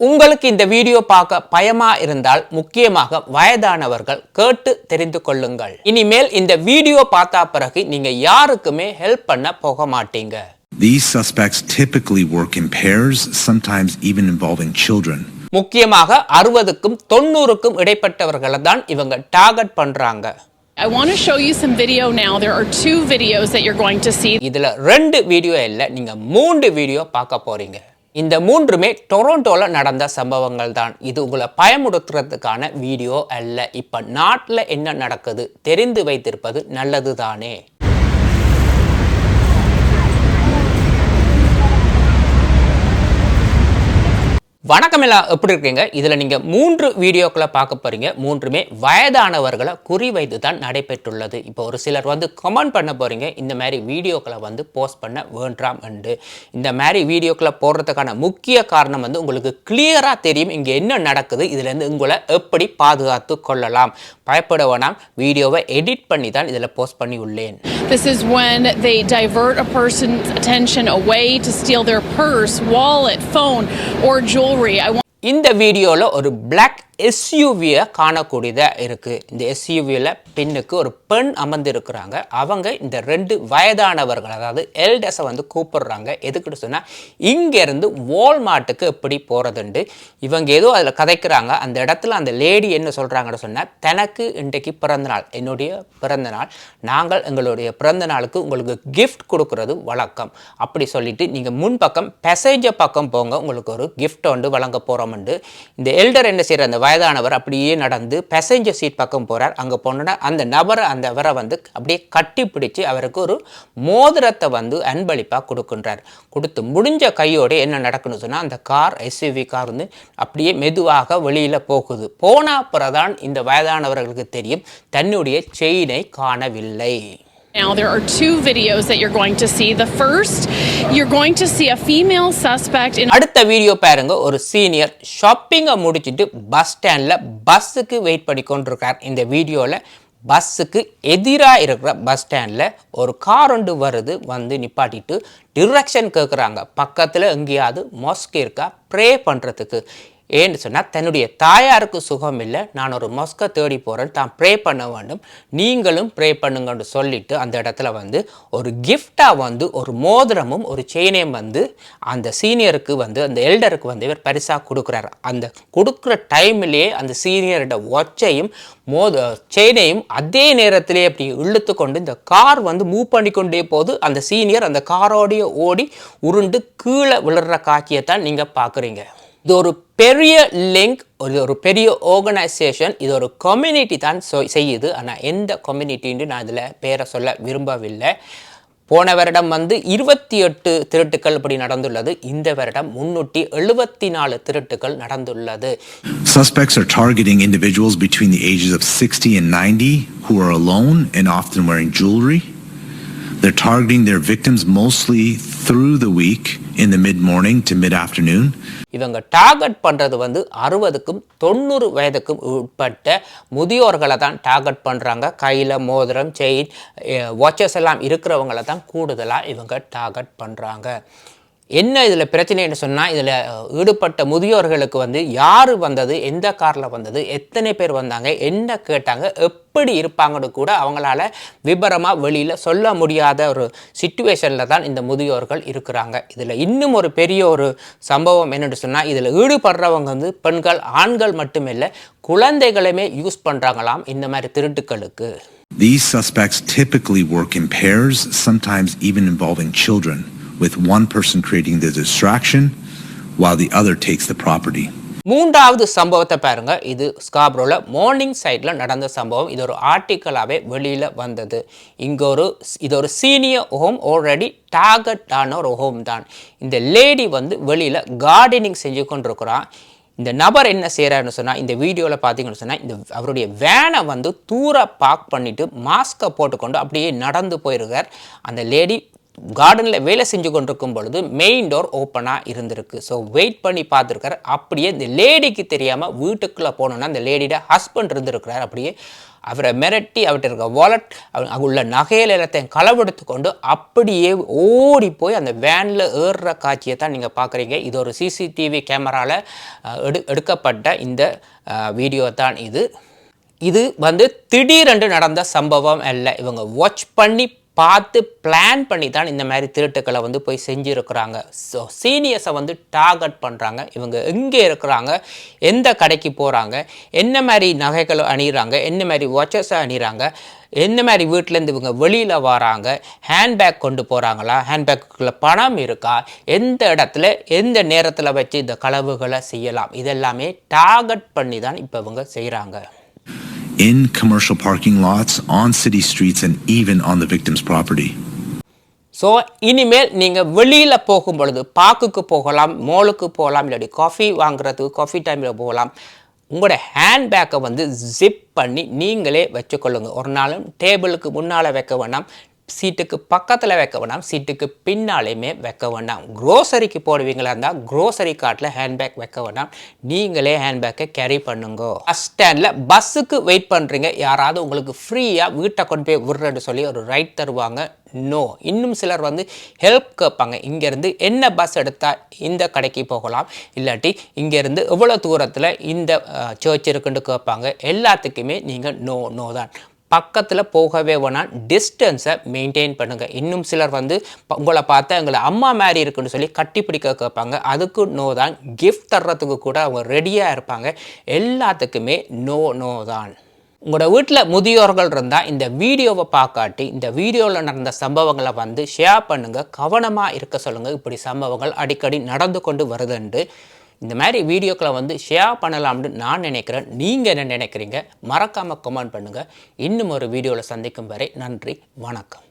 உங்களுக்கு இந்த வீடியோ பார்க்க பயமா இருந்தால் முக்கியமாக வயதானவர்கள் கேட்டு தெரிந்து கொள்ளுங்கள் இனிமேல் இந்த வீடியோ பார்த்தா பிறகு நீங்க யாருக்குமே ஹெல்ப் பண்ண போக மாட்டீங்க These suspects typically work in pairs, sometimes even involving children. முக்கியமாக அறுபதுக்கும் தொண்ணூறுக்கும் இடைப்பட்டவர்களை தான் இவங்க டார்கெட் பண்றாங்க I want to show you some video now. There are two videos that you're going to see. இதுல ரெண்டு வீடியோ இல்லை நீங்க மூன்று வீடியோ பார்க்க போறீங்க இந்த மூன்றுமே டொரண்டோல நடந்த சம்பவங்கள் தான் இது உங்களை பயமுடுத்துறதுக்கான வீடியோ அல்ல. இப்போ நாட்டில் என்ன நடக்குது தெரிந்து வைத்திருப்பது நல்லது தானே வணக்கம் எல்லாம் எப்படி இருக்கீங்க? இதில் நீங்கள் மூன்று வீடியோக்களை பார்க்க போறீங்க. மூன்றுமே வயதானவர்களை குறிவைத்து தான் நடைபெற்றுள்ளது. இப்போ ஒரு சிலர் வந்து கமெண்ட் பண்ண போறீங்க. இந்த மாதிரி வீடியோக்களை வந்து போஸ்ட் பண்ண வேண்டாம் என்று. இந்த மாதிரி வீடியோக்களை போடுறதுக்கான முக்கிய காரணம் வந்து உங்களுக்கு கிளியராக தெரியும் இங்கே என்ன நடக்குது. இதுலேருந்து உங்களை எப்படி பாதுகாத்து கொள்ளலாம். பயப்பட வேணாம். வீடியோவை எடிட் பண்ணி தான் இதில் போஸ்ட் பண்ணி உள்ளேன் This is when they divert a person's attention away to steal their purse, wallet, phone, or jewelry. I want இந்த வீடியோவில் ஒரு பிளாக் எஸ்யூவியை காணக்கூடியதாக இருக்குது இந்த எஸ்யூவியில் பெண்ணுக்கு ஒரு பெண் அமர்ந்திருக்கிறாங்க. அவங்க இந்த ரெண்டு வயதானவர்கள் அதாவது எல்டஸை வந்து கூப்பிடுறாங்க. எதுக்குன்னு சொன்னால் இங்கேருந்து வால்மார்ட்டுக்கு எப்படி போகிறதுண்டு இவங்க ஏதோ அதில் கதைக்கிறாங்க. அந்த இடத்துல அந்த லேடி என்ன சொல்கிறாங்கன்னு சொன்னால் தனக்கு இன்றைக்கு பிறந்தநாள். என்னுடைய பிறந்தநாள். நாங்கள் எங்களுடைய பிறந்த நாளுக்கு உங்களுக்கு கிஃப்ட் கொடுக்கறது வழக்கம். அப்படி சொல்லிட்டு நீங்கள் முன்பக்கம் பெசேஜர் பக்கம் போங்க. உங்களுக்கு ஒரு கிஃப்ட் வந்து வழங்க போகிறோம்ண்டு இந்த எல்டர் என்ன செய்கிற அந்த வயதானவர் அப்படியே நடந்து பேசஞ்சர் சீட் பக்கம் போகிறார் அங்கே போனோன்னா அந்த நபரை அந்த அவரை வந்து அப்படியே கட்டி பிடிச்சி அவருக்கு ஒரு மோதிரத்தை வந்து அன்பளிப்பாக கொடுக்கின்றார். கொடுத்து முடிஞ்ச கையோடு என்ன நடக்குன்னு சொன்னால் அந்த கார் எஸ்யூவி கார் வந்து அப்படியே மெதுவாக வெளியில் போகுது. போன அப்புறம் இந்த வயதானவர்களுக்கு தெரியும் தன்னுடைய செயினை காணவில்லை. Now there are two videos that you're going to see. The first, you're going to see a female suspect in அடுத்த வீடியோ பாருங்க. ஒரு சீனியர் ஷாப்பிங்கை முடிச்சிட்டு பஸ் ஸ்டாண்டில் பஸ்ஸுக்கு வெயிட் பண்ணி கொண்டிருக்கார். இந்த வீடியோவில் பஸ்ஸுக்கு எதிராக இருக்கிற பஸ் ஸ்டாண்டில் ஒரு கார் ஒன்று வருது. வந்து நிப்பாட்டிட்டு டிரெக்ஷன் கேட்குறாங்க பக்கத்தில் எங்கேயாவது மொஸ்க் இருக்கா? ப்ரே பண்ணுறதுக்கு ஏன்னு சொன்னால் தன்னுடைய தாயாருக்கு சுகம் இல்லை நான் ஒரு மொஸ்கை தேடி போகிறேன் தான் ப்ரே பண்ண வேண்டும். நீங்களும் ப்ரே பண்ணுங்கன்னு சொல்லிட்டு அந்த இடத்துல வந்து ஒரு கிஃப்டாக வந்து ஒரு மோதிரமும் ஒரு செயினையும் வந்து அந்த சீனியருக்கு வந்து அந்த எல்டருக்கு வந்து இவர் பரிசாக கொடுக்குறாரு. அந்த கொடுக்குற டைம்லேயே அந்த சீனியரோட ஒச்சையும் மோத செயினையும் அதே நேரத்திலே அப்படி இழுத்து கொண்டு இந்த கார் வந்து மூவ் பண்ணிக்கொண்டே போது அந்த சீனியர் அந்த காரோடைய ஓடி உருண்டு கீழே விழுற காட்சியை தான் நீங்கள் பார்க்குறீங்க. இது ஒரு பெரிய லிங்க் ஒரு ஒரு பெரிய ஆர்கனைசேஷன் இது ஒரு கம்யூனிட்டி தான் செய்யுது. ஆனால் எந்த கம்யூனிட்டின்னு நான் இதில் பேரை சொல்ல விரும்பவில்லை. போன வருடம் வந்து இருபத்தி எட்டு திருட்டுக்கள் இப்படி நடந்துள்ளது. இந்த வருடம் முன்னூற்றி எழுபத்தி நாலு திருட்டுக்கள் நடந்துள்ளது. Suspects are targeting individuals between the ages of 60 and 90 who are alone and often wearing jewelry. They're targeting their victims mostly through the week in the mid-morning to mid-afternoon. இவங்க டார்கெட் பண்ணுறது வந்து அறுபதுக்கும் தொண்ணூறு வயதுக்கும் உட்பட்ட முதியோர்களை தான் டார்கெட் பண்ணுறாங்க கையில் மோதிரம் செயின் வாட்சஸ் eh, எல்லாம் இருக்கிறவங்கள தான் கூடுதலாக இவங்க டார்கெட் பண்ணுறாங்க என்ன இதில் பிரச்சனைன்னு சொன்னால் இதில் ஈடுபட்ட முதியோர்களுக்கு வந்து யார் வந்தது எந்த காரில் வந்தது எத்தனை பேர் வந்தாங்க என்ன கேட்டாங்க எப்படி இருப்பாங்கன்னு கூட அவங்களால விபரமாக வெளியில் சொல்ல முடியாத ஒரு சுச்சுவேஷனில் தான் இந்த முதியோர்கள் இருக்கிறாங்க. இதில் இன்னும் ஒரு பெரிய ஒரு சம்பவம் என்னென்னு சொன்னால் இதில் ஈடுபடுறவங்க வந்து பெண்கள் ஆண்கள் மட்டுமில்லை குழந்தைகளுமே யூஸ் பண்ணுறாங்களாம் இந்த மாதிரி திருட்டுக்களுக்கு These suspects typically work in pairs, sometimes even involving children, with one person creating the distraction while the other takes the property. மூன்றாவது சம்பவத்தை பாருங்க. இது ஸ்காப்ரோவில் மார்னிங் சைடில் நடந்த சம்பவம். இது ஒரு ஆர்டிக்கலாகவே வெளியில் வந்தது. இங்கே ஒரு இது ஒரு சீனியர் ஹோம் ஆல்ரெடி டார்கெட் ஆன ஒரு ஹோம் தான். இந்த லேடி வந்து வெளியில் கார்டனிங் செஞ்சு கொண்டிருக்கிறான். இந்த நபர் என்ன செய்கிறாருன்னு சொன்னால் இந்த வீடியோவில் பார்த்தீங்கன்னு சொன்னால் இந்த அவருடைய வேனை வந்து தூர பார்க் பண்ணிவிட்டு மாஸ்கை போட்டுக்கொண்டு அப்படியே நடந்து போயிருக்கார். அந்த லேடி கார்டனில் வேலை செஞ்சு கொண்டிருக்கும் பொழுது மெயின் டோர் ஓப்பனாக இருந்திருக்கு. ஸோ வெயிட் பண்ணி பார்த்துருக்காரு. அப்படியே இந்த லேடிக்கு தெரியாமல் வீட்டுக்குள்ளே போனோன்னா அந்த லேடியோட ஹஸ்பண்ட் இருந்திருக்கிறார். அப்படியே அவரை மிரட்டி அவர்கிட்ட இருக்க வாலெட் உள்ள நகையில் எல்லாத்தையும் களவெடுத்து கொண்டு அப்படியே ஓடி போய் அந்த வேனில் ஏறுற காட்சியை தான் நீங்கள் பார்க்குறீங்க. இது ஒரு சிசிடிவி கேமராவில் எடு எடுக்கப்பட்ட இந்த வீடியோ தான் இது. இது வந்து திடீரென்று நடந்த சம்பவம் அல்ல. இவங்க வாட்ச் பண்ணி பார்த்து பிளான் பண்ணி தான் இந்த மாதிரி திருட்டுக்களை வந்து போய் செஞ்சுருக்குறாங்க. ஸோ சீனியர்ஸை வந்து டார்கெட் பண்ணுறாங்க இவங்க எங்கே இருக்கிறாங்க? எந்த கடைக்கு போகிறாங்க என்ன மாதிரி நகைகள் அணிகிறாங்க என்ன மாதிரி வாட்சஸை அணிகிறாங்க என்ன மாதிரி வீட்டிலேருந்து இவங்க வெளியில் வராங்க? ஹேண்ட்பேக் கொண்டு போகிறாங்களா ஹேண்ட்பேக்குள்ள பணம் இருக்கா? எந்த இடத்துல எந்த நேரத்தில் வச்சு இந்த களவுகளை செய்யலாம்? இதெல்லாமே டார்கெட் பண்ணி தான் இப்போ இவங்க செய்கிறாங்க in commercial parking lots, on city streets, and even on the victim's property. So இனிமேல் நீங்கள் வெளியில் போகும் பொழுது பார்க்குக்கு போகலாம் மோலுக்கு போகலாம் இல்லாட்டி காஃபி வாங்குறதுக்கு காஃபி டைமில் போகலாம் உங்களோட ஹேண்ட்பேக்கை வந்து ஜிப் பண்ணி நீங்களே வச்சுக்கொள்ளுங்க ஒரு நாளும் டேபிளுக்கு முன்னால் வைக்க வேண்டாம் சீட்டுக்கு பக்கத்தில் வைக்க வேண்டாம் சீட்டுக்கு பின்னாலேயுமே வைக்க வேண்டாம் க்ரோசரிக்கு போடுவீங்களா இருந்தால் க்ரோசரி கார்ட்டில் ஹேண்ட்பேக் வைக்க வேண்டாம் நீங்களே ஹேண்ட்பேக்கை கேரி பண்ணுங்க. பஸ் ஸ்டாண்டில் பஸ்ஸுக்கு வெயிட் பண்ணுறீங்க யாராவது உங்களுக்கு ஃப்ரீயாக வீட்டை கொண்டு போய் விடுறேன்னு சொல்லி ஒரு ரைட் தருவாங்க. நோ இன்னும் சிலர் வந்து ஹெல்ப் கேட்பாங்க. இங்கேருந்து என்ன பஸ் எடுத்தால் இந்த கடைக்கு போகலாம். இல்லாட்டி இங்கேருந்து எவ்வளோ தூரத்தில் இந்த சர்ச் இருக்குன்னு கேட்பாங்க. எல்லாத்துக்குமே நீங்கள் நோ நோ தான். பக்கத்தில் போகவே வேணாம். டிஸ்டன்ஸை மெயின்டைன் பண்ணுங்கள் இன்னும் சிலர் வந்து ப- உங்களை பார்த்தா எங்களை அம்மா மாதிரி இருக்குன்னு சொல்லி கட்டி பிடிக்க கேட்பாங்க. அதுக்கு நோ தான். கிஃப்ட் தர்றதுக்கு கூட அவங்க ரெடியாக இருப்பாங்க. எல்லாத்துக்குமே நோ நோ தான். உங்களோட வீட்டில் முதியோர்கள் இருந்தால் இந்த வீடியோவை பார்க்காட்டி இந்த வீடியோவில் நடந்த சம்பவங்களை வந்து ஷேர் பண்ணுங்கள் கவனமாக இருக்க சொல்லுங்கள் இப்படி சம்பவங்கள் அடிக்கடி நடந்து கொண்டு வருதுண்டு. இந்த மாதிரி வீடியோக்களை வந்து ஷேர் பண்ணலாம்னு நான் நினைக்கிறேன். நீங்கள் என்ன நினைக்கிறீங்க? மறக்காமல் கமெண்ட் பண்ணுங்கள் இன்னும் ஒரு வீடியோவில் சந்திக்கும் வரை நன்றி வணக்கம்.